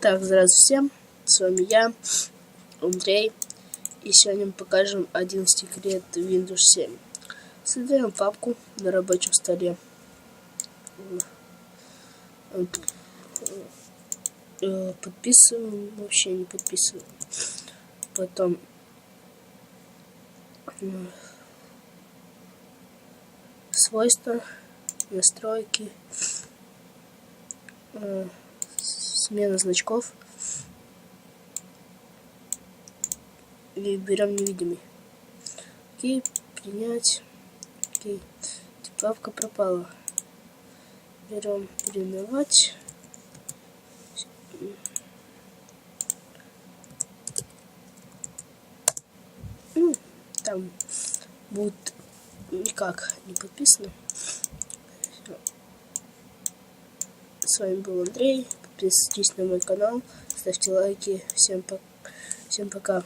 Так, здравствуйте всем. С вами я, Андрей. И сегодня мы покажем один секрет Windows 7. Создаем папку на рабочем столе. Э, подписываем, вообще не подписываем. Потом свойства, настройки, э, смена значков. И берем невидимый. Окей, принять. Окей. Правка пропала. Берем переименовать. Ну, там будет никак не подписано. С вами был Андрей. Подписывайтесь на мой канал, ставьте лайки. Всем, по всем пока.